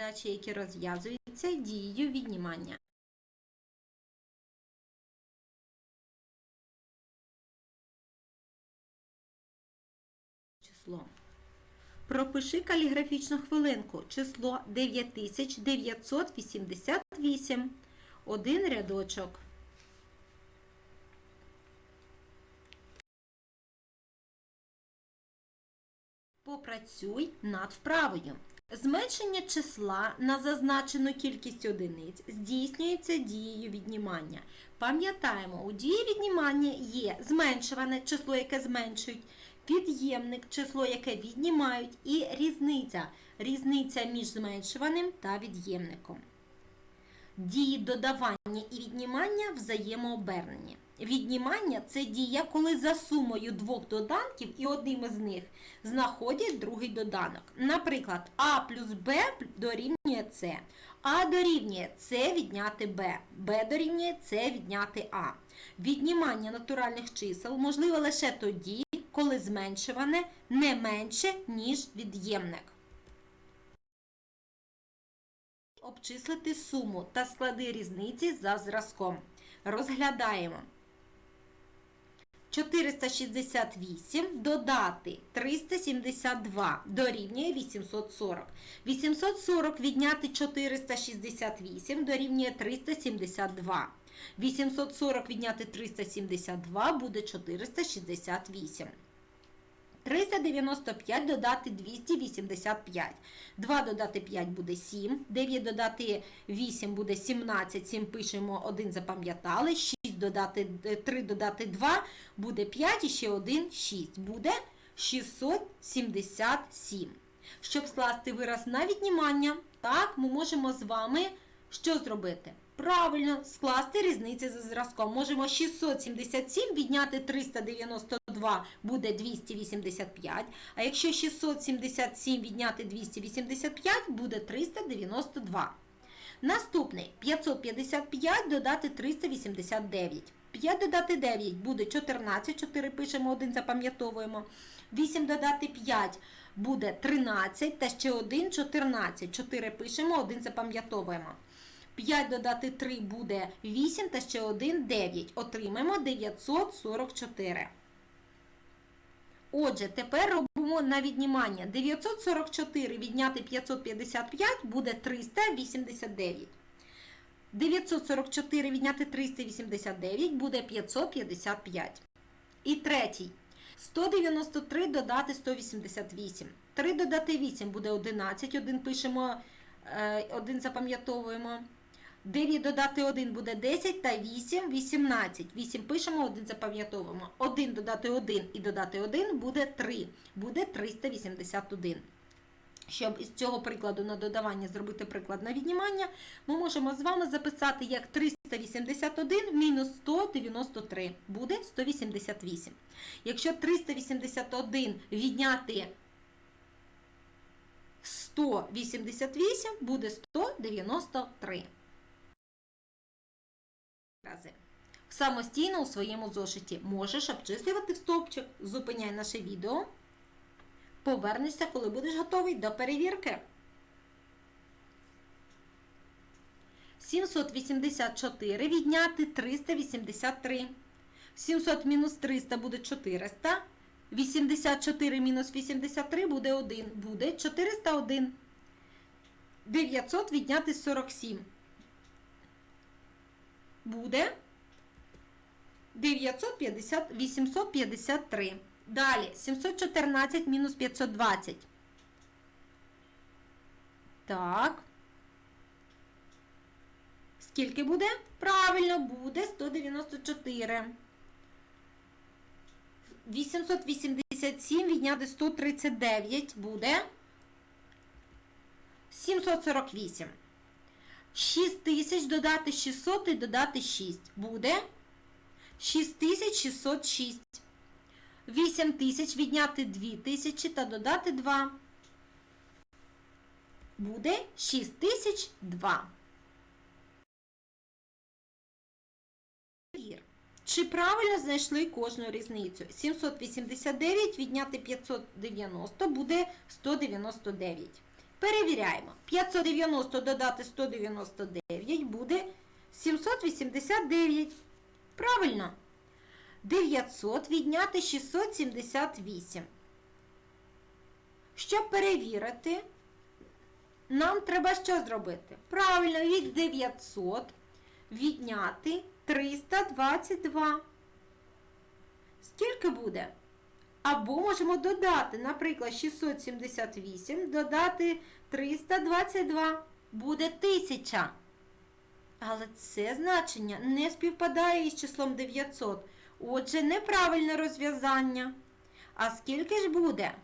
задачі, які розв'язуються дією віднімання. Число. Пропиши каліграфічну хвилинку. Число 9988. Один рядочок. Попрацюй над вправою. Зменшення числа на зазначену кількість одиниць здійснюється дією віднімання. Пам'ятаємо, у дії віднімання є зменшуване число, яке зменшують, під'ємник, число, яке віднімають, і різниця. Різниця між зменшуваним та від'ємником. Дії додавання і віднімання взаємообернені. Віднімання це дія, коли за сумою двох доданків і одним із них знаходять другий доданок. Наприклад, А плюс Б дорівнює С. А дорівнює С відняти Б. Б дорівнює С відняти А. Віднімання натуральних чисел можливе лише тоді, коли зменшуване не менше, ніж від'ємник. Обчислити суму та склади різниці за зразком. Розглядаємо. 468 додати 372 дорівнює 840. 840 відняти 468 дорівнює 372. 840 відняти 372 буде 468. 395 додати 285. 2 додати 5 буде 7. 9 додати 8 буде 17. 7 пишемо 1 запам'ятали. 6 додати 3 додати 2 буде 5 і ще 1 6. Буде 677. Щоб скласти вираз на віднімання, так, ми можемо з вами що зробити? Правильно, скласти різниці за зразком. Можемо 677 відняти 392 буде 285. А якщо 677 відняти 285 буде 392. Наступний 555 додати 389. 5 додати 9 буде 14, 4 пишемо, 1 запам'ятовуємо. 8 додати 5 буде 13, та ще 1 14. 4 пишемо, 1 запам'ятовуємо. 5 додати 3 буде 8 та ще 1 9. Отримаємо 944. Отже, тепер робимо на віднімання. 944 відняти 555 буде 389. 944 відняти 389 буде 555. І третій. 193 додати 188. 3 додати 8 буде 11. 1 пишемо, 1 запам'ятовуємо. 9 додати 1 буде 10 та 8 18. 8 пишемо, 1 запам'ятовуємо. 1 додати 1 і додати 1 буде 3. Буде 381. Щоб із цього прикладу на додавання зробити приклад на віднімання, ми можемо з вами записати як 381 мінус 193 буде 188. Якщо 381 відняти 188 буде 193 рази. Самостійно у своєму зошиті можеш обчислювати в стовпчик. Зупиняй наше відео. Повернешся, коли будеш готовий до перевірки. 784 відняти 383. 700 мінус 300 буде 400. 84 мінус 83 буде 1. Буде 401. 900 відняти 47. Буде 950, 853. Далі 714 мінус 520. Так. Скільки буде? Правильно, буде 194. 887 відняти 139 буде 748. 6 тисяч додати 600 і додати 6 буде 6606. 8 тисяч відняти 2 тисячі та додати 2. Буде 6002. Чи правильно знайшли кожну різницю? 789 відняти 590 буде 199. Перевіряємо. 590 додати 199 буде 789. Правильно. 900 відняти 678. Щоб перевірити, нам треба що зробити? Правильно, від 900 відняти 322. Скільки буде? Або можемо додати, наприклад, 678, додати 322. Буде 1000. Але це значення не співпадає із числом 900. Отже, неправильне розв'язання. А скільки ж буде?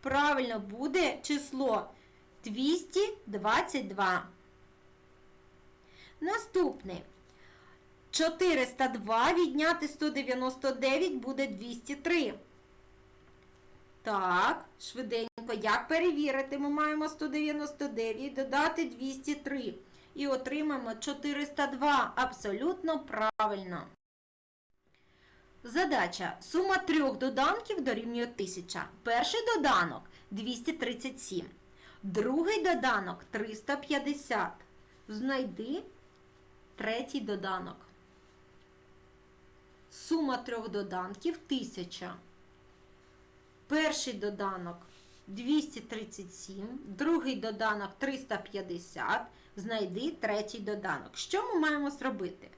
Правильно буде число 222. Наступний. 402 відняти 199 буде 203. Так, швиденько, як перевірити? Ми маємо 199 додати 203. І отримаємо 402. Абсолютно правильно. Задача. Сума трьох доданків дорівнює 1000. Перший доданок 237. Другий доданок 350. Знайди третій доданок. Сума трьох доданків 1000. Перший доданок 237, другий доданок 350. Знайди третій доданок. Що ми маємо зробити?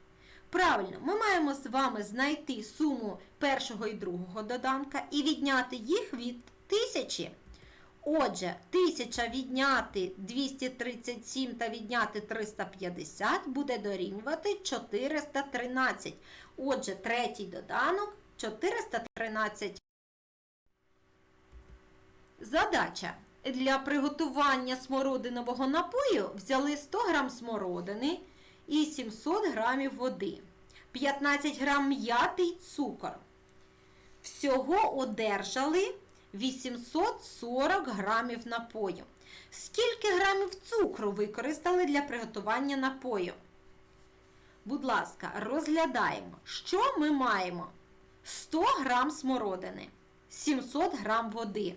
Правильно, ми маємо з вами знайти суму першого і другого доданка і відняти їх від тисячі. Отже, 1000 відняти 237 та відняти 350 буде дорівнювати 413. Отже, третій доданок 413. Задача. Для приготування смородинового напою взяли 100 г смородини і 700 г води, 15 г м'яти й цукор. Всього одержали 840 грамів напою. Скільки грамів цукру використали для приготування напою? Будь ласка, розглядаємо, що ми маємо? 100 грам смородини, 700 грам води.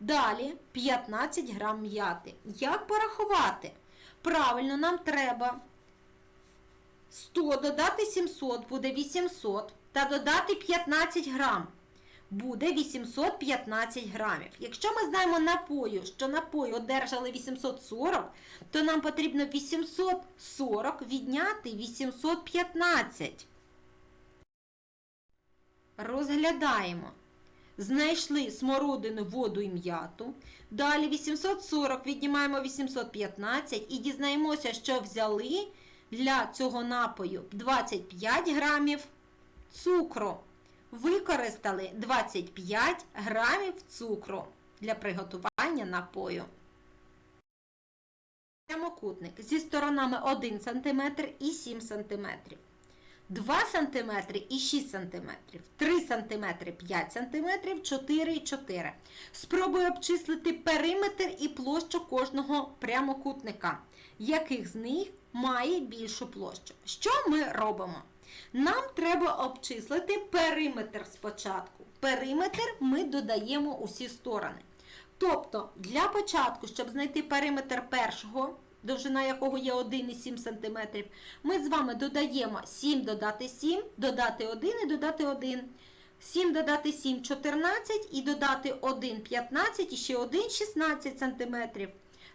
Далі 15 грам м'яти. Як порахувати? Правильно, нам треба 100 додати 700 буде 800 та додати 15 грам буде 815 грамів. Якщо ми знаємо напою, що напої одержали 840, то нам потрібно 840 відняти 815. Розглядаємо. Знайшли смородину, воду і м'яту. Далі 840 віднімаємо 815 і дізнаємося, що взяли для цього напою 25 грамів цукру. Використали 25 грамів цукру для приготування напою. Прямокутник зі сторонами 1 см і 7 см. 2 см і 6 см, 3 см 5 см, 4 і 4. Спробуй обчислити периметр і площу кожного прямокутника, яких з них має більшу площу. Що ми робимо? Нам треба обчислити периметр спочатку. Периметр ми додаємо усі сторони. Тобто, для початку, щоб знайти периметр першого, довжина якого є 1,7 см, ми з вами додаємо 7 додати 7, додати 1 і додати 1. 7 додати 7 14 і додати 1 15 і ще 1 16 см.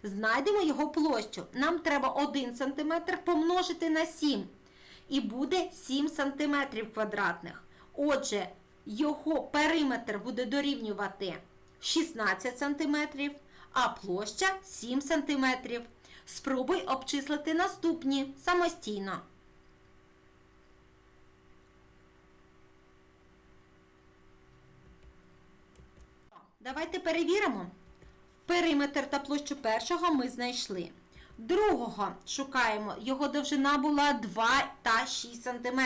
Знайдемо його площу. Нам треба 1 см помножити на 7 і буде 7 см квадратних. Отже, його периметр буде дорівнювати 16 см, а площа 7 см. Спробуй обчислити наступні самостійно. Давайте перевіримо. Периметр та площу першого ми знайшли. Другого шукаємо, його довжина була 2 та 6 см.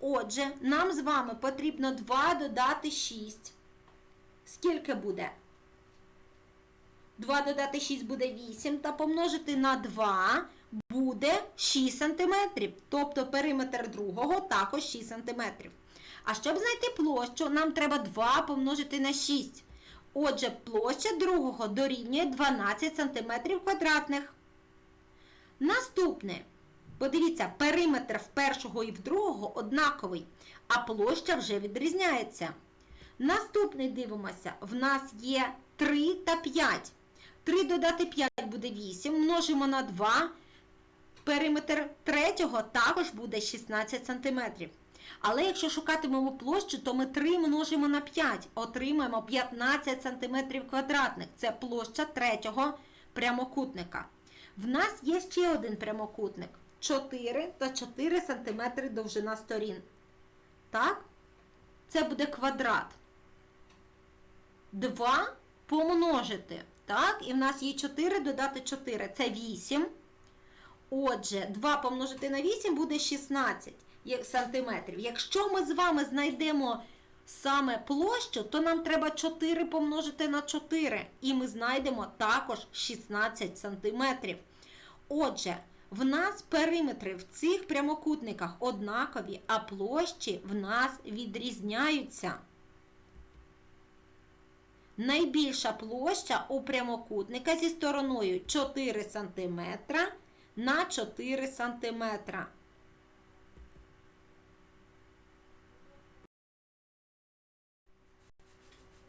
Отже, нам з вами потрібно 2 додати 6. Скільки буде? 2 додати 6 буде 8, та помножити на 2 буде 6 см. Тобто периметр другого також 6 см. А щоб знайти площу, нам треба 2 помножити на 6. Отже, площа другого дорівнює 12 см квадратних. Наступне. Подивіться, периметр в першого і в другого однаковий, а площа вже відрізняється. Наступний дивимося, в нас є 3 та 5. 3 додати 5 буде 8, множимо на 2. Периметр третього також буде 16 см. Але якщо шукатимемо площу, то ми 3 множимо на 5, отримаємо 15 см квадратних. Це площа третього прямокутника. В нас є ще один прямокутник. 4 та 4 см довжина сторін. Так? Це буде квадрат. 2 помножити. Так? І в нас є 4 додати 4. Це 8. Отже, 2 помножити на 8 буде 16 є- сантиметрів. Якщо ми з вами знайдемо саме площу, то нам треба 4 помножити на 4. І ми знайдемо також 16 сантиметрів. Отже, в нас периметри в цих прямокутниках однакові, а площі в нас відрізняються. Найбільша площа у прямокутника зі стороною 4 см на 4 см.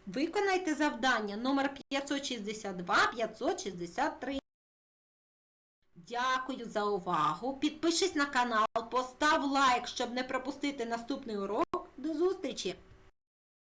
Виконайте завдання номер 562-563. Дякую за увагу. Підпишись на канал, постав лайк, щоб не пропустити наступний урок. До зустрічі!